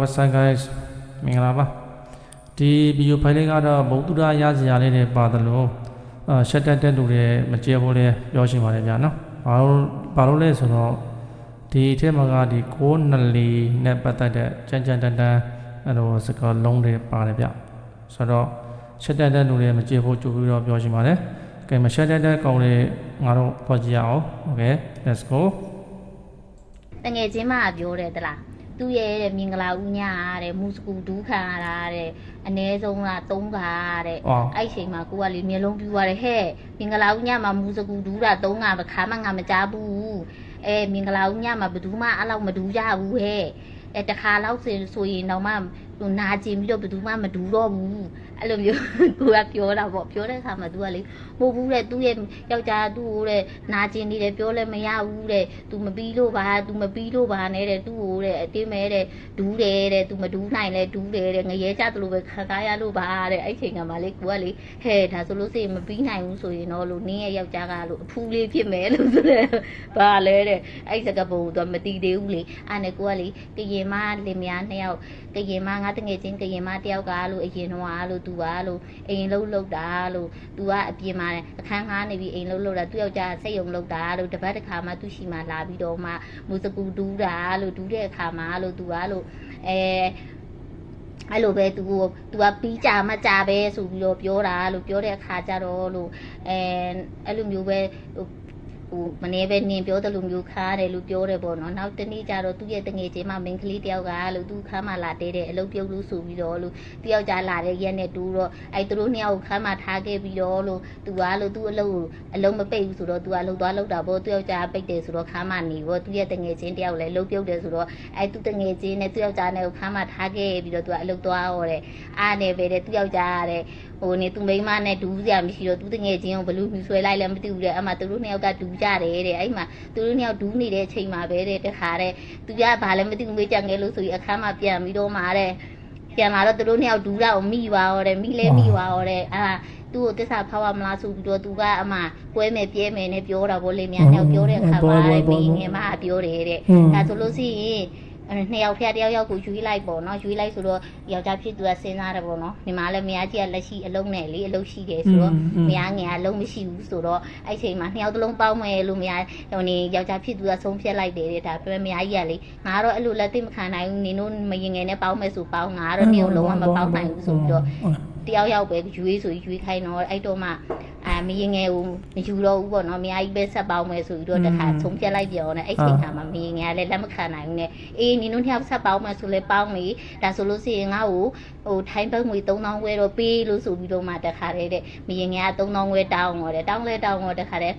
What's up guys မင်္ဂလာပါဒီဗီဒီယိုဖိုင်လေးကတော့ဘုဒ္ဓရရစရာလေးတွေပါတယ်လို့အာရှက်တက်တဲ့လူတွေမကြည့်ဖို့လဲပြောရှင်ပါတယ်ဗျာနော်ဘာလို့ဘာလို့လဲဆိုတော့ဒီအထက်မှာကဒီ6နလီနဲ့ပတ်သက်တဲ့ကြမ်းကြမ်းတန်တန်အဲ့လိုစကားလုံးတွေပါတယ်ဗျဆိုတော့ရှက်တက်တဲ့လူတွေမကြည့်ဖို့ကြိုပြီးတော့ပြောရှင်ပါတယ်ကဲမရှက်တက်တဲ့ကောင်တွေငါတို့ပေါ်ကြည့်ရအောင် okay let's go တငယ်ချင်းမပြောတယ်တလား သူ့ရဲ့တဲ့မင်္ဂလာဦးညတဲ့မူစကူဒူးခံရတာတဲ့အ ਨੇ ဆုံးက3ခါတဲ့အော်အဲ့ချိန်မှာကိုကလေမျက်လုံးပြူရတယ်ဟဲ့မင်္ဂလာဦးညမှာမူစကူဒူးတာ3ခါခါမှငါမကြားဘူးအဲမင်္ဂလာဦးညမှာဘယ်သူမှအဲ့လောက်မဒူးကြဘူးဟဲ့အဲတခါလောက်ဆိုဆိုရင်တော့မှ ဟိုနာကျင်ပြီးတော့ဘယ်သူမှမဒူးတော့ဘူးအဲ့လိုမျိုး ကိုကပြောတာပေါ့ပြောတဲ့အခါမှာ तू ကလေမဟုတ်ဘူးတဲ့သူ့ရဲ့ယောက်ျားသူ့ကိုတဲ့နာကျင်နေတယ်ပြောလဲမရဘူးတဲ့ तू မပြီးလို့ပါ तू မပြီးလို့ပါနဲ့တဲ့သူ့ကိုတဲ့အတင်းမဲတဲ့ဒူးတယ်တဲ့ तू မဒူးနိုင်လဲဒူးတယ်တဲ့ငရဲကြသလိုပဲခံစားရလို့ပါတဲ့အဲ့ချိန်ကမှလေကိုကလေဟဲ့ဒါဆိုလို့ရှိရင်မပြီးနိုင်ဘူးဆိုရင်တော့လို့နင်းရဲ့ယောက်ျားကလို့အဖူးလေးဖြစ်မယ်လို့ဆိုတဲ့ဘာလဲတဲ့အဲ့စကပုံကမတီးသေးဘူးလေအဲ့နဲ့ကိုကလေကရင်မလင်မယားနှစ်ယောက်ကရင်မငါ ငငါတငယ်ချင်းကရင်မတယောက်ကလို့အရင်တော့လို့သူကလို့အိမ်လှုပ်လှုပ်တာလို့သူကအပြင်မှာအခန်းငှားနေပြီးအိမ်လှုပ်လှုပ်တာသူယောက်ျားစိတ်ယုံလှုပ်တာလို့တပတ်တစ်ခါမှသူ့ရှိမှလာပြီးတော့မှမူစကူဒူးတာလို့ဒူးတဲ့အခါမှာလို့သူကလို့အဲအဲ့လိုပဲသူကသူကပြီးကြမကြပဲဆိုပြီးတော့ပြောတာလို့ပြောတဲ့အခါကျတော့လို့အဲအဲ့လိုမျိုးပဲဟို ဟိုမနေ့ပဲနင်ပြောတယ်လို့မျိုးခါတယ်လို့ပြောတယ်ပေါ့နော်နောက်တနေ့ကျတော့သူ့ရဲ့တငယ်ချင်းမမင်းကလေးတယောက်ကလို့သူခမ်းမလာတဲတဲ့အလုပ်ပြုတ်လို့ဆိုပြီးတော့လို့တယောက်ကြားလာတဲ့ရက်နဲ့တူတော့အဲ့သူတို့နှစ်ယောက်ကိုခမ်းမထားခဲ့ပြီးတော့လို့သူကလို့သူ့အလုပ်ကိုအလုံးမပိတ်ဘူးဆိုတော့သူကလှုပ်သွားလှုပ်တာပေါ့သူယောက်ကြားပိတ်တယ်ဆိုတော့ခမ်းမနေပေါ့သူ့ရဲ့တငယ်ချင်းတယောက်လည်းလှုပ်ပြုတ်တယ်ဆိုတော့အဲ့သူတငယ်ချင်းနဲ့သူ့ယောက်ကြားနဲ့ကိုခမ်းမထားခဲ့ပြီးတော့သူကအလုပ်သွားဟောတယ်အားနေပဲတဲ့သူ့ယောက်ကြားရတဲ့ ဟိုနေသူမိန်းမနဲ့ဒူးစရာမရှိတော့သူတငယ်ချင်းကိုဘလူးမြူဆွဲလိုက်လည်းမသိဘူးတဲ့အမှသူတို့နှစ်ယောက်ကဒူးကြတယ်တဲ့အဲ့မှာသူတို့နှစ်ယောက်ဒူးနေတဲ့အချိန်မှာပဲတဲ့တခါတဲ့သူကဘာလည်းမသိဘူးမေးကြငယ်လို့ဆိုပြီးအခန်းမှာပြန်ပြီးတော့มาတဲ့ပြန်လာတော့သူတို့နှစ်ယောက်ဒူးတာကိုမိပါရောတဲ့မိလဲမိပါရောတဲ့အဲ့ဒါသူ့ကိုတစ္ဆာဖောက်ရမလားဆိုပြီးတော့သူကအမှကွဲမယ်ပြဲမယ်နဲ့ပြောတာဗောလေမြန်နှစ်ယောက်ပြောတဲ့အခါမှာတဲ့မိငယ်မကပြောတယ်တဲ့ဒါဆိုလို့ရှိရင်အဲ နှစ်ယောက်ဖျက်တယောက်ယောက်ကိုယူလိုက်ပေါ့နော်ယူလိုက်ဆိုတော့ယောက်ျားဖြစ်သူကစဉ်းစားတယ်ပေါ့နော်ညီမလည်းမယားကြီးကလက်ရှိအလုံးနဲ့လေအလုံးရှိတယ်ဆိုတော့မယားငယ်ကအလုံးမရှိဘူးဆိုတော့အဲ့ချိန်မှာနှစ်ယောက်သလုံးပေါင်းမယ်လို့မယားဟိုနေယောက်ျားဖြစ်သူကဆုံးဖြတ်လိုက်တယ်တဲ့ဒါပေမဲ့မယားကြီးကလေငါတော့အဲ့လိုလက်သိမခံနိုင်ဘူးနင်တို့မရင်ငယ်နဲ့ပေါင်းမယ်ဆိုပေါင်းငါတော့နင်တို့လုံးဝမပေါင်းနိုင်ဘူးဆိုပြီးတော့တယောက်ယောက်ပဲယူရေးဆိုယူခိုင်းတော့အဲ့တော့မှ မရင်ငယ်ကိုမယူတော့ဘူးပေါ့နော်မယားကြီးပဲဆက်ပေါင်းမယ်ဆိုပြီးတော့တခါဆုံးဖြတ်လိုက်ပြောနဲ့အဲ့ချိန်ခါမှာမရင်ငယ်ကလည်းလက်မခံနိုင်ဘူးနဲ့အေးနင်တို့နှစ်ယောက်ဆက်ပေါင်းမယ်ဆိုလဲပေါင်းပြီဒါဆိုလို့ရှိရင်ငါ့ကိုဟိုထိုင်းဘတ်ငွေ3000ဝဲတော့ပေးလို့ဆိုပြီးတော့မှတခါတည်းတဲ့မရင်ငယ်က3000ဝဲတောင်းတော့တယ်တောင်းလဲတောင်းတော့တခါတည်း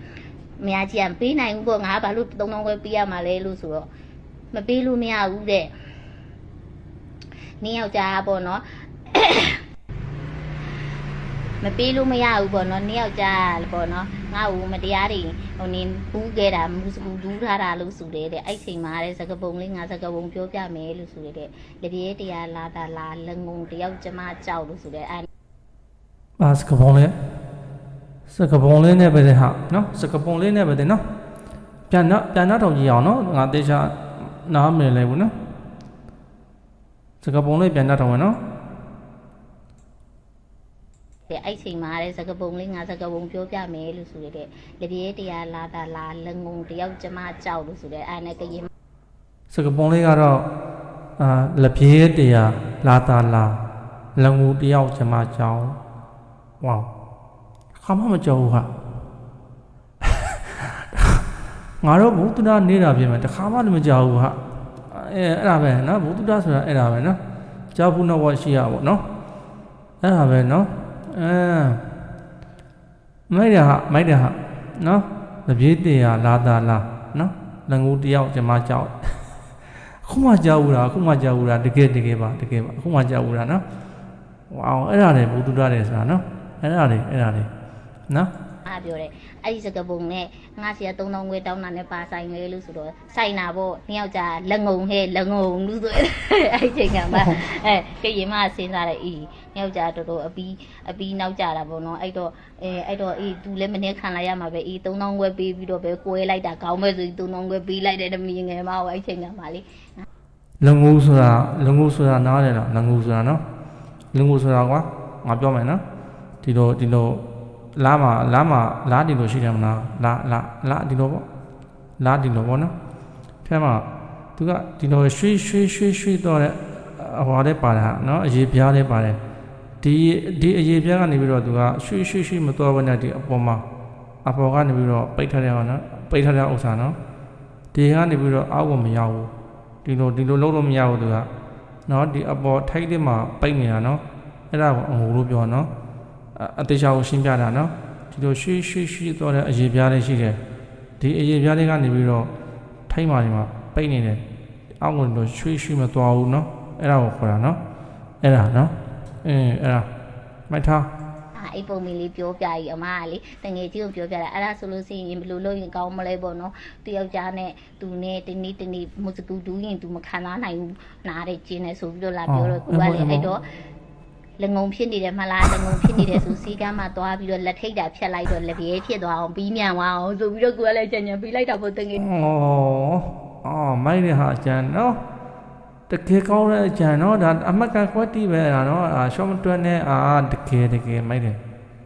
မယားကြီးကပေးနိုင်ဘူးပေါ့ငါဘာလို့3000ဝဲပေးရမှာလဲလို့ဆိုတော့မပေးလို့မရဘူးတဲ့နင်းယောက်ျားပေါ့နော် မပေးလို့မရဘူးပေါ့နော်နှစ်ယောက်ကြားပေါ့နော်ငါ့ဦးမတရားတွေဟိုနေဘူးခဲ့တာမူစကူဒူးထားတာလို့ဆိုတယ်တဲ့အဲ့ချိန်မှာတဲ့စကပုံလေးငါစကပုံပြောပြမယ်လို့ဆိုတယ်တဲ့လေပြေးတရားလာတာလာလငုံတယောက်ကျမကြောက်လို့ဆိုတယ်အဲ့အာစကပုံလေးစကပုံလေးနဲ့ပဲတဲ့ဟာနော်စကပုံလေးနဲ့ပဲတဲ့နော်ပြန်တော့ပြန်တော့ထောင်ကြည့်အောင်နော်ငါတေချာနားမလည်လဲဘူးနော်စကပုံလေးပြန်တော့ထောင်မယ်နော် တဲ့အဲ့ချိန်မှာတဲ့စကပုံလေးငါစကပုံပြောပြမယ်လို့ဆိုတယ်တဲ့လေပြေးတရားလာတာလာလငုံတယောက်ကျမကြောက်လို့ဆိုတယ်အဲ့နဲ့ကရင်စကပုံလေးကတော့အာလက်ပြေးတရားလာတာလာလငူတယောက်ကျမကြောင်းဝေါခါမမကြောက်ဘူးဟာငါတို့ဘုဒ္ဓနာနေတာပြင်မယ်တခါမှလည်းမကြောက်ဘူးဟာအဲအဲ့ဒါပဲနော်ဘုဒ္ဓဆိုတာအဲ့ဒါပဲနော်ကြောက်ဘူးတော့ဝရှိရပါဘောနော်အဲ့ဒါပဲနော် အဲမိုက်တယ်ဟာမိုက်တယ်ဟာနော်လက်ပြေးတရားလာတာလာနော်လငူတယောက်ကျမကြောက်အခုမှကြောက်ဘူးလားအခုမှကြောက်ဘူးလားတကယ်တကယ်ပါတကယ်ပါအခုမှကြောက်ဘူးလားနော်ဝေါအဲ့ဒါလေဘုသူတတယ်ဆိုတာနော်အဲ့ဒါလေအဲ့ဒါလေနော်အား ပြောတယ်အဲ့ဒီစကပုံနဲ့ငါစီက3000ငွေတောင်းတာနဲ့ပါဆိုင်လေလို့ဆိုတော့ဆိုင်တာပေါ့နှစ်ယောက်ကြာလက်ငုံဟဲ့လက်ငုံလို့ဆိုအဲ့ဒီချိန်ကမှအဲကရင်မစဉ်းစားတယ်အေးနှစ်ယောက်ကြာတော်တော်အပီးအပီးနောက်ကြတာပေါ့နော်အဲ့တော့အဲအဲ့တော့အေး तू လည်းမနေ့ခံလိုက်ရမှာပဲအေး3000ငွေပေးပြီးတော့ပဲကိုဲလိုက်တာကောင်းမဲ့ဆိုပြီး3000ငွေပေးလိုက်တယ်တမီငယ်မဟုတ်အဲ့ချိန်ကမှလေလငူဆိုတာလငူဆိုတာနားတယ်လားလငူဆိုတာနော်လငူဆိုတာကွာငါပြောမယ်နော်ဒီလိုဒီလို လားမှာလားမှာလားဒီလိုရှိတယ်မလားလားလားလားဒီလိုပေါ့လားဒီလိုပေါ့နော်ထဲမှာသူကဒီလိုရွှေ့ရွှေ့ရွှေ့ရွှေ့တော့တဲ့အဟောလေးပါတာနော်အရေးပြားလေးပါတယ်ဒီဒီအရေးပြားကနေပြီးတော့သူကရွှေ့ရွှေ့ရွှေ့မတော်ဘဲနဲ့ဒီအပေါ်မှာအပေါ်ကနေပြီးတော့ပိတ်ထားတဲ့ဟောနော်ပိတ်ထားတဲ့ဥစ္စာနော်ဒီကနေပြီးတော့အောက်ကိုမရောက်ဘူးဒီလိုဒီလိုလုံးလို့မရဘူးသူကနော်ဒီအပေါ်ထိုက်လေးမှာပိတ်နေတာနော်အဲ့ဒါကိုအငိုလို့ပြောနော် အအသေးချာကိုရှင်းပြတာနော်ဒီလိုရွှေ့ရွှေ့ရွှေ့တော့တဲ့အရေးပြားလေးရှိတယ်ဒီအရေးပြားလေးကနေပြီးတော့ထိုက်မှာဒီမှာပိတ်နေတယ်အောက်ကတော့ရွှေ့ရွှေ့မသွားဘူးနော်အဲ့ဒါကိုခေါ်တာနော်အဲ့ဒါနော်အင်းအဲ့ဒါမိုက်ထားအာအိပ်ပုံမီလေးပြောပြကြီးအမကလေတငယ်ချင်းကိုပြောပြတာအဲ့ဒါဆိုလို့ရှိရင်ဘယ်လိုလုပ်ရင်ကောင်းမလဲပေါ့နော်တယောက်ျားနဲ့သူနဲ့တနေ့တနေ့မုစကူဒူးရင်သူမခံစားနိုင်ဘူးနားတဲ့ကျင်းနေဆိုပြီးတော့လာပြောတော့ကိုကလေအဲ့တော့ လငုံဖြစ်နေတယ်မလားလငုံဖြစ်နေတယ်ဆိုစီကမ်းမှာသွားပြီးတော့လက်ထိတ်တာဖြတ်လိုက်တော့လက်ပြဲဖြစ်သွားအောင်ပြီးမြန်သွားအောင်ဆိုပြီးတော့ကိုကလည်းကြံကြံပြီးလိုက်တာပေါ့တငယ်ဩအော်မိုက်တဲ့ဟာအကျန်နော်တကယ်ကောင်းတဲ့အကျန်နော်ဒါအမှတ်ကကွက်တီးပဲဒါနော်အာရှော့မတွက်နဲ့အာတကယ်တကယ်မိုက်တယ်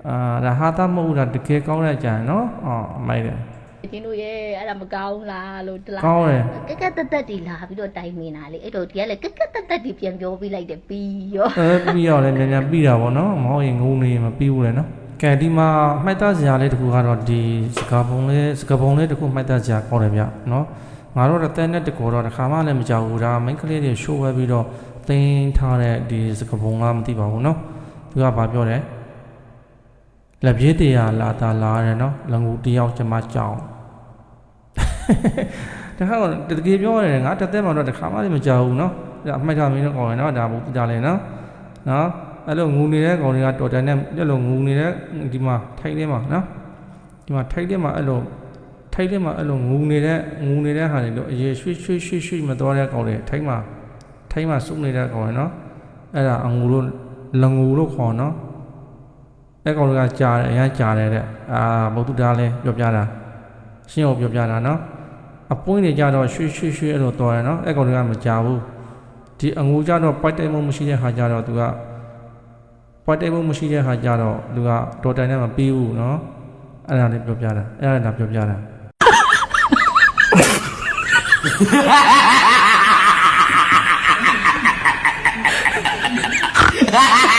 အာဒါဟာသမဟုတ်ဘူးဒါတကယ်ကောင်းတဲ့အကျန်နော်အော်မိုက်တယ် ကျင်းတို့ရဲ့အဲ့ဒါမကောင်းလားလို့တလားကောင်းတယ်ကက်ကက်တက်တက်တီလာပြီးတော့တိုင်နေတာလေအဲ့တော့ဒီကလည်းကက်ကက်တက်တက်တီပြန်ပြောပြီးလိုက်တယ်ပြီးရောအဲပြီးတော့လည်းမြန်မြန်ပြီးတာပေါ့နော်မဟုတ်ရင်ငုံနေရင်မပြီးဘူးလေနော်ကဲဒီမှာမှတ်သားစရာလေးတစ်ခုကတော့ဒီစကားပုံလေးစကားပုံလေးတစ်ခုမှတ်သားစရာကောင်းတယ်ဗျနော်ငါတို့တော့တဲ့နဲ့တကောတော့တစ်ခါမှလည်းမကြောက်ဘူးဒါမိန်းကလေးတွေရှိုးဝဲပြီးတော့သင်ထားတဲ့ဒီစကားပုံကမသိပါဘူးနော်သူကဘာပြောတယ် လက်ပြေးတရားလာတာလာတယ်နော်လငူတယောက်ကျမကြောက်တခါတော့တကယ်ပြောရတယ်ငါတက်တဲ့မှာတော့တစ်ခါမှလည်းမကြောက်ဘူးနော်ဒါအမှတ်ထားမင်းတော့ကောင်းတယ်နော်ဒါဘူးပြကြလဲနော်နော်အဲ့လိုငူနေတဲ့ကောင်တွေကတော်တယ်နဲ့အဲ့လိုငူနေတဲ့ဒီမှာထိုက်ထဲမှာနော်ဒီမှာထိုက်ထဲမှာအဲ့လိုထိုက်ထဲမှာအဲ့လိုငူနေတဲ့ငူနေတဲ့ဟာတွေလို့အရေးရွှေ့ရွှေ့ရွှေ့ရွှေ့မတော်တဲ့ကောင်တွေထိုက်မှာထိုက်မှာစုနေတဲ့ကောင်တွေနော်အဲ့ဒါအငူလို့လငူလို့ခေါ်နော် အဲ့ကောင်တွေကကြားတယ်အရင်ကြားတယ်တဲ့အာဘုဒ္ဓတားလဲပြောပြတာရှင်းအောင်ပြောပြတာနော်အပွင့်တွေကြတော့ရွှေ့ရွှေ့ရွှေ့အဲ့လိုတော်တယ်နော်အဲ့ကောင်တွေကမကြဘူးဒီအငူကြတော့ပိုက်တိုင်မှုမရှိတဲ့ဟာကြတော့သူကပိုက်တိုင်မှုမရှိတဲ့ဟာကြတော့သူကတော်တိုင်နဲ့မပြီးဘူးနော်အဲ့ဒါလေးပြောပြတာအဲ့ဒါလည်းပြောပြတာ